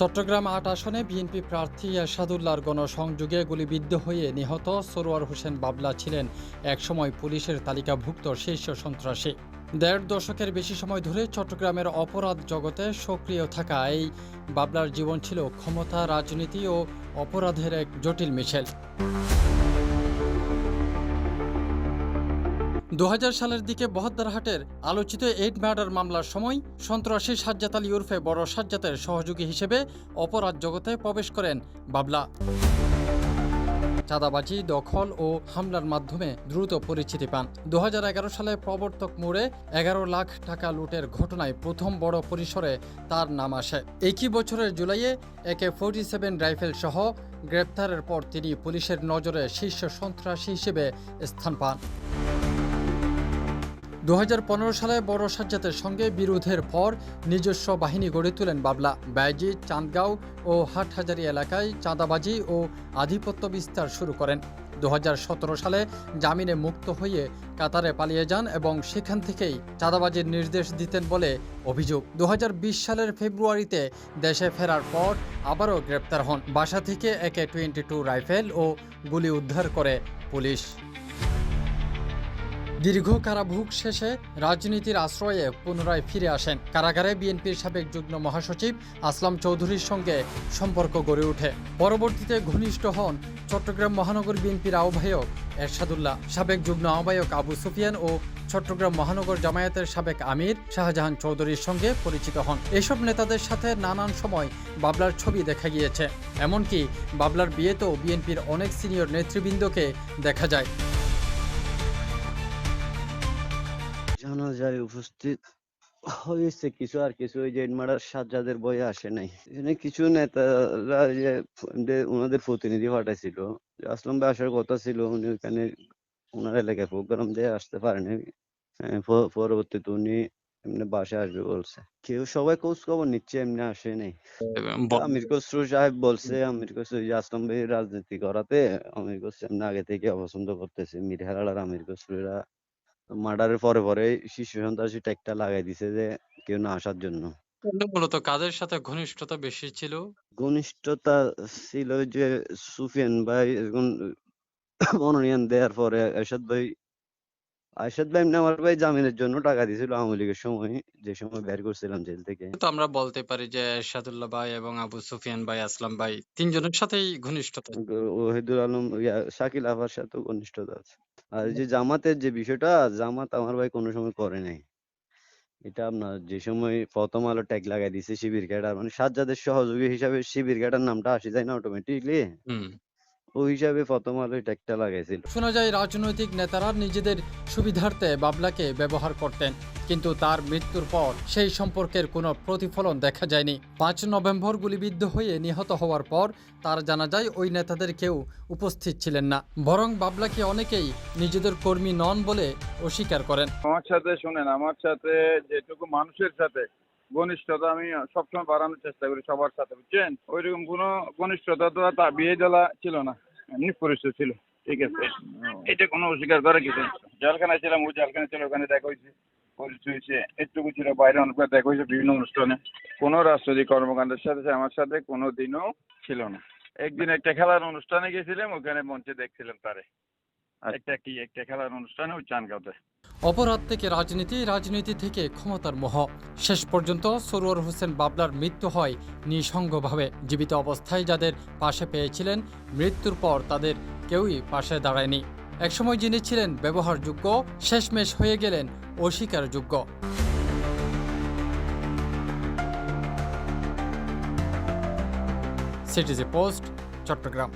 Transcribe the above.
চট্টগ্রাম আট আসনে বিএনপি প্রার্থী এরশাদুল্লাহর গণসংযোগে গুলিবিদ্ধ হয়ে নিহত সরোয়ার হোসেন বাবলা ছিলেন। একসময় পুলিশের তালিকাভুক্ত শীর্ষ সন্ত্রাসী। দেড় দশকের বেশি সময় ধরে চট্টগ্রামের অপরাধ জগতে সক্রিয় থাকা এই বাবলার জীবন ছিল ক্ষমতা, রাজনীতি ও অপরাধের এক জটিল মিশেল। দু হাজার সালের দিকে বহদ্দারহাটের আলোচিত এইট মার্ডার মামলার সময় সন্ত্রাসী সাজ্জাদ আলী উর্ফে বড় সাজ্জাতের সহযোগী হিসেবে অপরাধ জগতে প্রবেশ করেন বাবলা। চাঁদাবাজি, দখল ও হামলার মাধ্যমে দ্রুত পরিচিতি পান। দু হাজার এগারো সালে প্রবর্তক মোড়ে এগারো লাখ টাকা লুটের ঘটনায় প্রথম বড় পরিসরে তার নাম আসে। একই বছরের জুলাইয়ে একে ফোর্টি সেভেন রাইফেল সহ গ্রেপ্তারের পর তিনি পুলিশের নজরে শীর্ষ সন্ত্রাসী হিসেবে স্থান পান। দু হাজার পনেরো সালে বড় সাজ্জাতের সঙ্গে বিরোধের পর নিজস্ব বাহিনী গড়ে তোলেন বাবলা। ব্যয়জি চাঁদগাঁও ও হাটহাজারি এলাকায় চাঁদাবাজি ও আধিপত্য বিস্তার শুরু করেন। দু হাজার সতেরো সালে জামিনে মুক্ত হয়ে কাতারে পালিয়ে যান এবং সেখান থেকেই চাঁদাবাজির নির্দেশ দিতেন বলে অভিযোগ। দু হাজার বিশ সালের ফেব্রুয়ারিতে দেশে ফেরার পর আবারও গ্রেপ্তার হন। বাসা থেকে একে টোয়েন্টি টু রাইফেল ও গুলি উদ্ধার করে পুলিশ। দীর্ঘ কারাভোগ শেষে রাজনীতির আশ্রয়ে পুনরায় ফিরে আসেন। কারাগারে বিএনপির সাবেক যুগ্ম মহাসচিব আসলাম চৌধুরীর সঙ্গে সম্পর্ক গড়ে ওঠে। পরবর্তীতে ঘনিষ্ঠ হন চট্টগ্রাম মহানগর বিএনপির আহ্বায়ক এরশাদুল্লাহ, সাবেক যুগ্ম আহ্বায়ক আবু সুফিয়ান ও চট্টগ্রাম মহানগর জামায়াতের সাবেক আমির শাহজাহান চৌধুরীর সঙ্গে পরিচিত হন। এসব নেতাদের সাথে নানান সময় বাবলার ছবি দেখা গিয়েছে। এমনকি বাবলার বিয়েতেও বিএনপির অনেক সিনিয়র নেতৃবৃন্দকে দেখা যায়। জানাজায় উপস্থিত হয়েছে কিছু আর কিছু। ওই যে ইটমারার সাজ্জাদের বই আসে নাই। এখানে কিছু নেতারা যে ওনাদের প্রতিনিধি পাঠাইছিল। আসলাম ভাই আসার কথা ছিল। উনি ওখানে ওনার এলাকায় প্রোগ্রাম দিয়ে আসতে পারেনি। হ্যাঁ, পরবর্তীতে উনি এমনি বাসায় আসবে বলছে। কেউ সবাই খোঁজ খবর নিচ্ছে এমনি আসে নাই। আমির খসরু সাহেব বলছে আমির খসরু যে আসলাম ভাই রাজনীতি করাতে আমির খসরু এমনি আগে থেকে অপছন্দ করতেছে। মীর হেলাল আর আমির খসরুরা মার্ডারের পরে পরে শিশু সন্ত্রাসী ট্যাগটা লাগাই দিছে যে কেউ না আসার জন্য। মূলত কাদের সাথে ঘনিষ্ঠতা বেশি ছিল? ঘনিষ্ঠতা ছিল যে সুফিয়ান ভাই এখন মনোনয়ন দেওয়ার পরে এরশাদ ভাই আরশাদ ভাই এমনি আমার ভাই জামিনের জন্য টাকা দিয়েছিল আওয়ামী লীগের সময় যে সময় বের করছিলাম জেল থেকে। তো আমরা বলতে পারি যে এরশাদুল্লাহ ভাই এবং আবু সুফিয়ান ভাই আসলাম ভাই তিনজনের সাথেই ঘনিষ্ঠতা। ওহিদুল আলম শাকিল আফার সাথে ঘনিষ্ঠতা আছে। আর যে জামাতের যে বিষয়টা জামাত আমার ভাই কোনো সময় করে নাই। এটা আপনার যে সময় প্রথম আলো ট্যাগ লাগাই দিছে শিবির ক্যাডার মানে সাজ্জাদের সহযোগী হিসাবে শিবির ক্যাডার নামটা আসে যায় না অটোমেটিকলি হুম। ওই হিসাবে প্রথম আলো ট্যাগটা লাগাইছিল। শোনা যায় রাজনৈতিক নেতারা নিজেদের সুবিধার্থে বাবলাকে ব্যবহার করতেন। কিন্তু তার মৃত্যুর পর সেই সম্পর্কের কোনো প্রতিফলন দেখা যায়নি। পাঁচ নভেম্বর গুলিবিদ্ধ হয়ে নিহত হওয়ার পর তার জানা যায় ওই নেতাদের কেউ উপস্থিত ছিলেন না। বরং বাবলাকে অনেকেই নিজেদের কর্মী নন বলে অস্বীকার করেন। আমার সাথে শুনেন, আমার সাথে যেটুকু মানুষের সাথে ঘনিষ্ঠতা আমি সবসময় বাড়ানোর চেষ্টা করি সবার সাথে, বুঝছেন? ওইরকম কোনো ঘনিষ্ঠতা তো তা বিয়ে জ্বালা ছিল না পরিচয় ছিল। ঠিক আছে? এটা কোনো অস্বীকার করে কিছু না। জেলখানায় ছিলাম, ওই জেলখানায় ছিল ওখানে দেখা হয়েছে। পরিচয় হয়েছে একটুকু ছিল বাইরে অনেকবার দেখা হয়েছে বিভিন্ন অনুষ্ঠানে। কোনো রাজনৈতিক কর্মকাণ্ডের সাথে আমার সাথে কোনো দিনও ছিল না। একদিন একটা খেলার অনুষ্ঠানে গেছিলাম ওখানে মঞ্চে দেখছিলাম তারে। একটা কি একটা খেলার অনুষ্ঠানে ওই চানগাঁওতে। অপরাধ থেকে রাজনীতি রাজনীতি থেকে ক্ষমতার মোহ। শেষ পর্যন্ত সরোয়ার হোসেন বাবলার মৃত্যু হয় নিঃসঙ্গভাবে। জীবিত অবস্থায় যাদের পাশে পেয়েছিলেন মৃত্যুর পর তাদের কেউই পাশে দাঁড়ায়নি। একসময় যিনি ছিলেন ব্যবহারযোগ্য শেষমেশ হয়ে গেলেন অস্বীকারযোগ্য। সিটিজে পোস্ট চট্টগ্রাম।